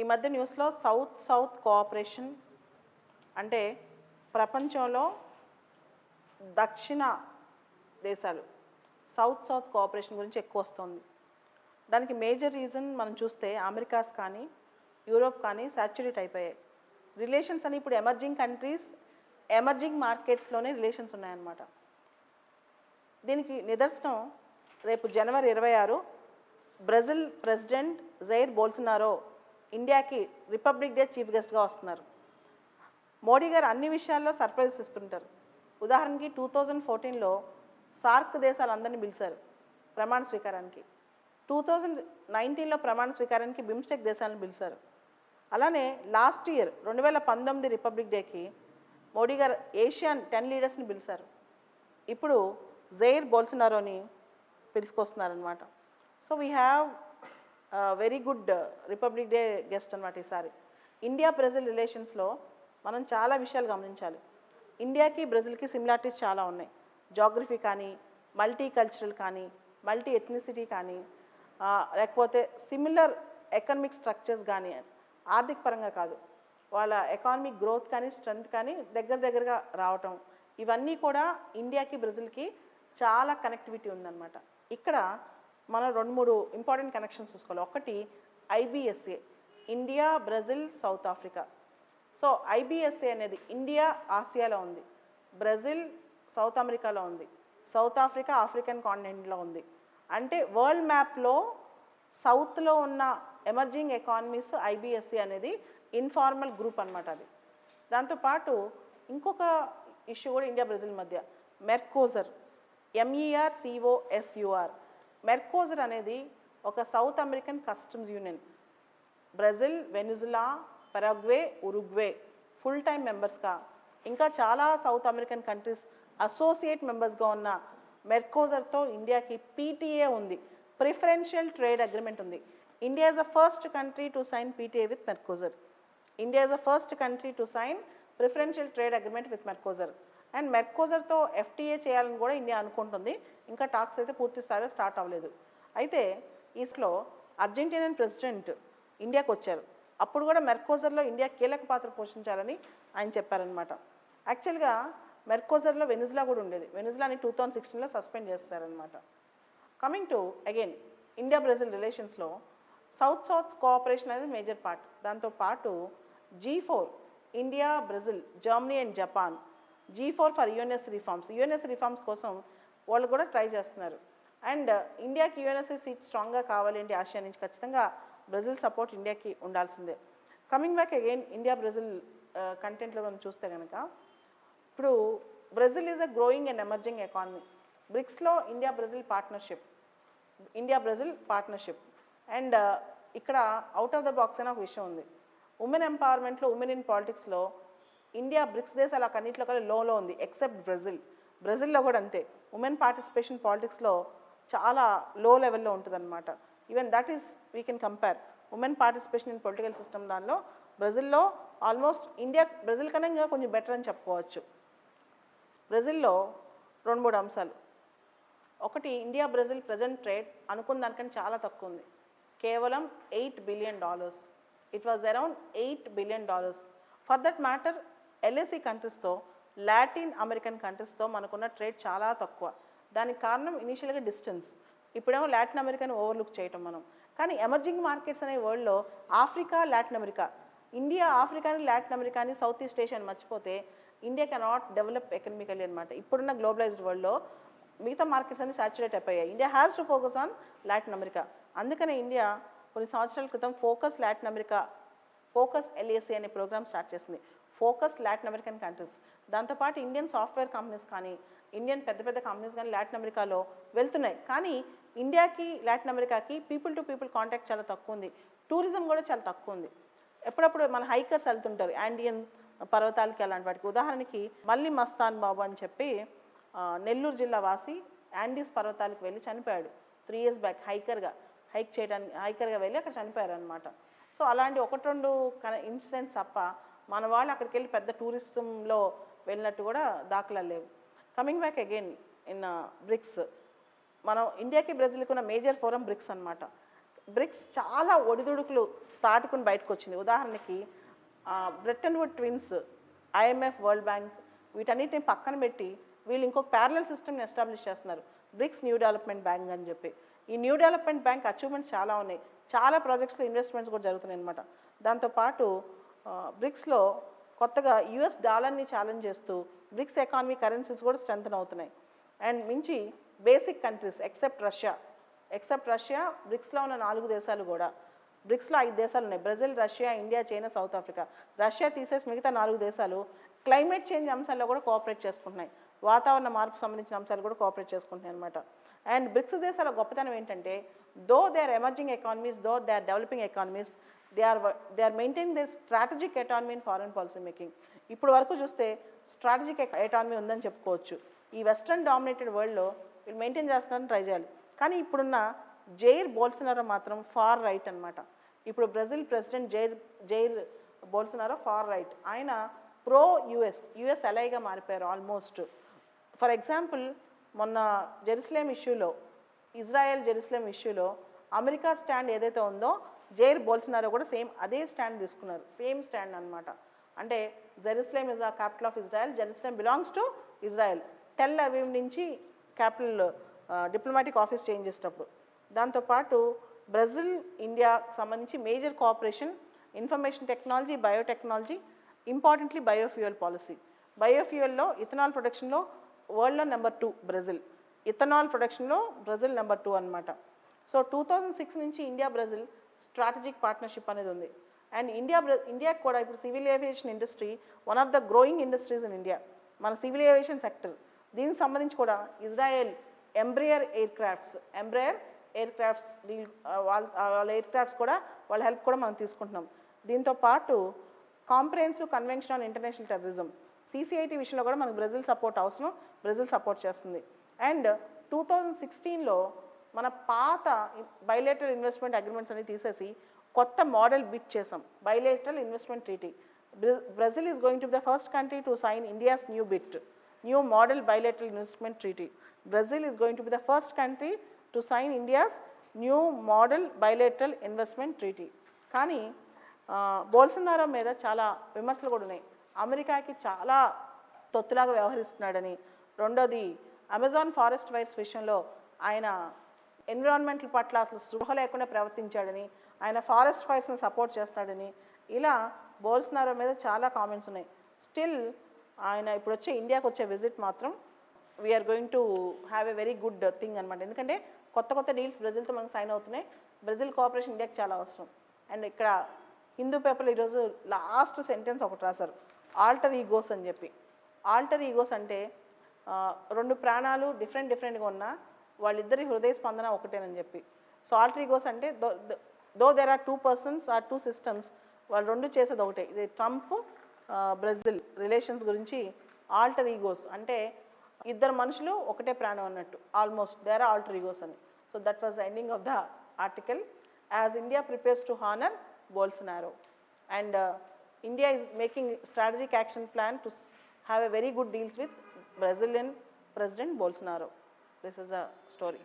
ఈ మధ్య న్యూస్లో సౌత్ సౌత్ కోఆపరేషన్ అంటే ప్రపంచంలో దక్షిణ దేశాలు సౌత్ సౌత్ కోఆపరేషన్ గురించి ఎక్కువ వస్తుంది. దానికి మేజర్ రీజన్ మనం చూస్తే అమెరికాస్ కానీ యూరోప్ కానీ సాచురేట్ అయిపోయాయి. రిలేషన్స్ అని ఇప్పుడు ఎమర్జింగ్ కంట్రీస్ ఎమర్జింగ్ మార్కెట్స్లోనే రిలేషన్స్ ఉన్నాయన్నమాట. దీనికి నిదర్శనం రేపు జనవరి ఇరవై ఆరు బ్రెజిల్ ప్రెసిడెంట్ జైర్ బోల్సినారో ఇండియాకి రిపబ్లిక్ డే చీఫ్ గెస్ట్గా వస్తున్నారు. మోడీ గారు అన్ని విషయాల్లో సర్ప్రైజ్ ఇస్తుంటారు. ఉదాహరణకి టూ థౌజండ్ ఫోర్టీన్లో సార్క్ దేశాలందరినీ పిలిచారు ప్రమాణ స్వీకారానికి. టూ థౌజండ్ నైన్టీన్లో ప్రమాణ స్వీకారానికి బిమ్స్టెక్ దేశాలను పిలిచారు. అలానే లాస్ట్ ఇయర్ రెండు వేల పంతొమ్మిది రిపబ్లిక్ డేకి మోడీ గారు ఏషియన్ టెన్ లీడర్స్ని పిలిచారు. ఇప్పుడు జైర్ బోల్సినారోని పిలుచుకొస్తున్నారనమాట so we have very good republic day guest అనమాట ఈసారి. ఇండియా బ్రెజిల్ రిలేషన్స్లో మనం చాలా విషయాలు గమనించాలి. ఇండియాకి బ్రెజిల్కి సిమిలారిటీస్ చాలా ఉన్నాయి. జాగ్రఫీ కానీ మల్టీ కల్చరల్ కానీ మల్టీ ఎథ్నిసిటీ కానీ లేకపోతే సిమిలర్ ఎకనమిక్ స్ట్రక్చర్స్ కానీ ఆర్థిక పరంగా కాదు. వాళ్ళ ఎకానమిక్ గ్రోత్ కానీ స్ట్రెంగ్త్ కానీ దగ్గర దగ్గరగా రావటం. ఇవన్నీ కూడా ఇండియాకి బ్రెజిల్కి చాలా కనెక్టివిటీ ఉందన్నమాట. ఇక్కడ మనం రెండు మూడు ఇంపార్టెంట్ కనెక్షన్స్ చూసుకోవాలి. ఒకటి IBSA India Brazil South Africa. So IBSA అనేది ఇండియా ఆసియాలో ఉంది. బ్రెజిల్ సౌత్ అమెరికాలో ఉంది. సౌత్ ఆఫ్రికా ఆఫ్రికన్ కాంటినెంట్లో ఉంది. అంటే వరల్డ్ మ్యాప్లో సౌత్లో ఉన్న ఎమర్జింగ్ ఎకానమీస్ ఐబిఎస్సి అనేది ఇన్ఫార్మల్ గ్రూప్ అనమాట అది. దాంతోపాటు ఇంకొక ఇష్యూ కూడా ఇండియా బ్రెజిల్ మధ్య. మెర్కోజర్ ఎంఈఆర్ సిఓఎస్యుఆర్ మెర్కోజర్ అనేది ఒక South American customs union. Brazil Venezuela Paraguay Uruguay full time మెంబర్స్గా ఇంకా చాలా సౌత్ అమెరికన్ కంట్రీస్ అసోసియేట్ మెంబర్స్గా ఉన్న మెర్కోజర్తో ఇండియాకి పీటీఏ ఉంది. ప్రిఫరెన్షియల్ ట్రేడ్ అగ్రిమెంట్ ఉంది. India is the first country to sign PTA with Mercosur India is the first country to sign preferential trade agreement with Mercosur and మెర్కోజర్తో FTA చేయాలని కూడా India అనుకుంటుంది. ఇంకా టాక్స్ అయితే పూర్తి స్థాయిలో స్టార్ట్ అవ్వలేదు. అయితే ఈస్ట్లో అర్జెంటీనియన్ ప్రెసిడెంట్ ఇండియాకు వచ్చారు. అప్పుడు కూడా మెర్కోజర్లో ఇండియా కీలక పాత్ర పోషించాలని ఆయన చెప్పారనమాట యాక్చువల్గా మెర్కోజర్లో వెనుజులా కూడా ఉండేది. వెనుజులాని టూ థౌజండ్ సిక్స్టీన్లో సస్పెండ్ చేస్తారనమాట coming to again India Brazil రిలేషన్స్లో south south cooperation అనేది మేజర్ పార్ట్ దాంతో పాటు G four India Brazil Germany and Japan G four for UNS reforms UNS reforms కోసం వాళ్ళు కూడా ట్రై చేస్తున్నారు. అండ్ ఇండియాకి యుఎన్ఎస్ఏ సీట్ స్ట్రాంగ్గా కావాలి అంటే ఆసియా నుంచి ఖచ్చితంగా బ్రెజిల్ సపోర్ట్ ఇండియాకి ఉండాల్సిందే. Coming back again India Brazil content మనం చూస్తే కనుక ఇప్పుడు Brazil is a growing and emerging economy బ్రిక్స్లో India Brazil partnership India Brazil partnership and ఇక్కడ అవుట్ ఆఫ్ ద బాక్స్ అనే ఒక విషయం ఉంది. ఉమెన్ ఎంపవర్మెంట్లో ఉమెన్ ఇన్ పాలిటిక్స్లో ఇండియా బ్రిక్స్ దేశాలు అన్నింటిలో కూడా లోలో ఉంది ఎక్సెప్ట్ బ్రెజిల్. బ్రెజిల్లో కూడా అంతే. ఉమెన్ పార్టిసిపేషన్ పాలిటిక్స్లో చాలా లో లెవెల్లో ఉంటుందన్నమాట. Even that is we can compare women participation in political system దానిలో బ్రెజిల్లో ఆల్మోస్ట్ ఇండియా బ్రెజిల్ కన్నా ఇంకా కొంచెం బెటర్ అని చెప్పుకోవచ్చు. బ్రెజిల్లో రెండు మూడు అంశాలు. ఒకటి ఇండియా బ్రెజిల్ ప్రజెంట్ ట్రేడ్ అనుకున్న దానికంటే చాలా తక్కువ ఉంది. కేవలం eight billion dollars it was around eight billion dollars for that matter LAC కంట్రీస్తో Latin American కంట్రీస్తో మనకున్న ట్రేడ్ చాలా తక్కువ. దానికి కారణం ఇనీషియల్గా డిస్టెన్స్ ఇప్పుడేమో లాటిన్ అమెరికాని ఓవర్లుక్ చేయటం మనం. కానీ ఎమర్జింగ్ మార్కెట్స్ అనే వరల్డ్లో ఆఫ్రికా లాటిన్ అమెరికా. ఇండియా ఆఫ్రికాని లాటిన్ అమెరికాని సౌత్ ఈస్ట్ ఏషియాని మర్చిపోతే ఇండియా కెనాట్ డెవలప్ ఎకనమికలీ అనమాట ఇప్పుడున్న గ్లోబలైజ్డ్ వరల్డ్లో మిగతా మార్కెట్స్ అన్ని సాచురేట్ అయిపోయాయి. India has to focus on Latin America. అందుకనే ఇండియా కొన్ని సంవత్సరాల క్రితం focus Latin America focus LAC అనే ప్రోగ్రామ్ స్టార్ట్ చేసింది. ఫోకస్ లాటిన్ అమెరికన్ కంట్రీస్ దాంతోపాటు ఇండియన్ సాఫ్ట్వేర్ కంపెనీస్ కానీ ఇండియన్ పెద్ద పెద్ద కంపెనీస్ కానీ లాటిన్ అమెరికాలో వెళ్తున్నాయి. కానీ ఇండియాకి లాటిన్ అమెరికాకి పీపుల్ టు పీపుల్ కాంటాక్ట్ చాలా తక్కువ ఉంది. టూరిజం కూడా చాలా తక్కువ ఉంది. ఎప్పుడప్పుడు మన హైకర్స్ వెళ్తుంటారు ఆండియన్ పర్వతాలకి అలాంటి వాటికి. ఉదాహరణకి మళ్ళీ మస్తాన్ బాబు అని చెప్పి నెల్లూరు జిల్లా వాసి యాండీస్ పర్వతాలకు వెళ్ళి చనిపోయాడు. త్రీ ఇయర్స్ బ్యాక్ హైకర్గా హైక్ చేయడానికి హైకర్గా వెళ్ళి అక్కడ చనిపోయారు అనమాట సో అలాంటి ఒకటి రెండు ఇన్సిడెంట్స్ తప్ప మన వాళ్ళు అక్కడికి వెళ్ళి పెద్ద టూరిజంలో వెళ్ళినట్టు కూడా దాఖలా లేవు. Coming back again in BRICS మనం ఇండియాకి బ్రెజిల్కి ఉన్న మేజర్ ఫోరం బ్రిక్స్ అనమాట బ్రిక్స్ చాలా ఒడిదుడుకులు తాటుకుని బయటకు వచ్చింది ఉదాహరణకి Bretton wood twins IMF world bank వీటన్నిటిని పక్కన పెట్టి వీళ్ళు ఇంకొక ప్యారలల్ సిస్టమ్ని ఎస్టాబ్లిష్ చేస్తున్నారు. బ్రిక్స్ న్యూ డెవలప్మెంట్ బ్యాంక్ అని చెప్పి. ఈ న్యూ డెవలప్మెంట్ బ్యాంక్ అచీవ్మెంట్స్ చాలా ఉన్నాయి. చాలా ప్రాజెక్ట్స్లో ఇన్వెస్ట్మెంట్స్ కూడా జరుగుతున్నాయి అనమాట దాంతోపాటు బ్రిక్స్లో కొత్తగా యుఎస్ డాలర్ని ఛాలెంజ్ చేస్తూ బ్రిక్స్ ఎకానమీ కరెన్సీస్ కూడా స్ట్రెంగ్తన్ అవుతున్నాయి. అండ్ మించి basic countries except Russia except Russia బ్రిక్స్లో ఉన్న నాలుగు దేశాలు కూడా. బ్రిక్స్లో ఐదు దేశాలు ఉన్నాయి. Brazil Russia India China South Africa Russia తీసేసి మిగతా నాలుగు దేశాలు క్లైమేట్ చేంజ్ అంశాల్లో కూడా కోఆపరేట్ చేసుకుంటున్నాయి. వాతావరణ మార్పు సంబంధించిన అంశాలు కూడా కోఆపరేట్ చేసుకుంటున్నాయి అనమాట అండ్ బ్రిక్స్ దేశాల గొప్పతనం ఏంటంటే though they are emerging economies though they are developing economies they are they are maintain they strategic autonomy in foreign policy making ఇప్పుడు వరకు చూస్తే స్ట్రాటజిక్ ఎటానమీ ఉందని చెప్పుకోవచ్చు. ఈ వెస్ట్రన్ డామినేటెడ్ వరల్డ్లో వీళ్ళు మెయింటైన్ చేస్తున్నారని ట్రై చేయాలి. కానీ ఇప్పుడున్న జైర్ బోల్సనారో మాత్రం ఫార్ రైట్ అన్నమాట. ఇప్పుడు Brazil president Jair Jair Bolsonaro far right ఆయన ప్రో యుఎస్ యుఎస్ అలైగా మారిపోయారు ఆల్మోస్ట్ ఫర్ ఎగ్జాంపుల్ మొన్న జెరూసలేం ఇష్యూలో ఇజ్రాయెల్ జెరూసలేం ఇష్యూలో అమెరికా స్టాండ్ ఏదైతే ఉందో జైర్ బోల్సినారో కూడా సేమ్ అదే స్టాండ్ తీసుకున్నారు. సేమ్ స్టాండ్ అన్నమాట. అంటే Jerusalem is the capital of Israel. Jerusalem belongs to Israel. Tel Aviv నుంచి క్యాపిటల్ డిప్లొమాటిక్ ఆఫీస్ చేంజ్ చేసేటప్పుడు. దాంతోపాటు బ్రెజిల్ ఇండియాకి సంబంధించి major cooperation information technology biotechnology importantly biofuel policy. బయోఫ్యూయల్లో ethanol ప్రొడక్షన్లో వరల్డ్లో నెంబర్ టూ బ్రెజిల్. ఇథనాల్ ప్రొడక్షన్లో బ్రెజిల్ నెంబర్ టూ అనమాట so two thousand six నుంచి ఇండియా బ్రెజిల్ స్ట్రాటజిక్ పార్ట్నర్షిప్ అనేది ఉంది. అండ్ ఇండియా ఇండియాకి కూడా ఇప్పుడు civil aviation industry one of the growing industries in India మన సివిల్ ఏవియేషన్ సెక్టర్ దీనికి సంబంధించి కూడా Israel Embraer aircrafts Embraer aircrafts వాళ్ళ వాళ్ళ ఎయిర్ క్రాఫ్ట్స్ కూడా వాళ్ళ హెల్ప్ కూడా మనం తీసుకుంటున్నాం. దీంతో పాటు comprehensive convention on international terrorism CCIT విషయంలో కూడా మనకు బ్రెజిల్ సపోర్ట్ అవసరం బ్రెజిల్ సపోర్ట్ చేస్తుంది. అండ్ టూ థౌజండ్ సిక్స్టీన్లో మన పాత బైలేటరల్ ఇన్వెస్ట్మెంట్ అగ్రిమెంట్స్ అనేవి తీసేసి కొత్త మోడల్ బిట్ చేసాం. Bilateral investment treaty Brazil is going to the first country to sign India's new BIT new model bilateral investment treaty Brazil is going to be the first country to sign India's new model bilateral investment treaty కానీ ఆ, Bolsonaro మీద చాలా విమర్శలు కూడా ఉన్నాయి. అమెరికాకి చాలా తొత్తులాగా వ్యవహరిస్తున్నాడని. రెండోది అమెజాన్ ఫారెస్ట్ వైర్స్ విషయంలో ఆయన ఎన్విరాన్మెంటల్ పట్ల అసలు స్పృహ లేకుండా ప్రవర్తించాడని ఆయన ఫారెస్ట్ ఫైర్స్ని సపోర్ట్ చేస్తాడని ఇలా బోల్స్నారో మీద చాలా కామెంట్స్ ఉన్నాయి. స్టిల్ ఆయన ఇప్పుడు వచ్చే ఇండియాకి వచ్చే విజిట్ మాత్రం we're going to have a very good thing అనమాట ఎందుకంటే కొత్త కొత్త డీల్స్ బ్రెజిల్తో మనకు సైన్ అవుతున్నాయి. బ్రెజిల్ కోఆపరేషన్ ఇండియాకి చాలా అవసరం. అండ్ ఇక్కడ హిందూ పేపర్లో ఈరోజు లాస్ట్ సెంటెన్స్ ఒకటి రాశారు. ఆల్టర్ ఈగోస్ అని చెప్పి. ఆల్టర్ ఈగోస్ అంటే రెండు ప్రాణాలు డిఫరెంట్ డిఫరెంట్గా ఉన్నా వాళ్ళిద్దరి హృదయ స్పందన ఒకటేనని చెప్పి. సో ఆల్టర్ అంటే though there are two persons or two systems వాళ్ళు రెండు చేసేది ఒకటే. ఇది ట్రంప్ బ్రెజిల్ రిలేషన్స్ గురించి ఆల్టర్ ఈగోస్ అంటే ఇద్దరు మనుషులు ఒకటే ప్రాణం అన్నట్టు. Almost there are alter egos అని. So that was the ending of the article. As India prepares to honour Bolsonaro. And India is making strategic action plan to have a very good deals with Brazilian president Bolsonaro. This is the story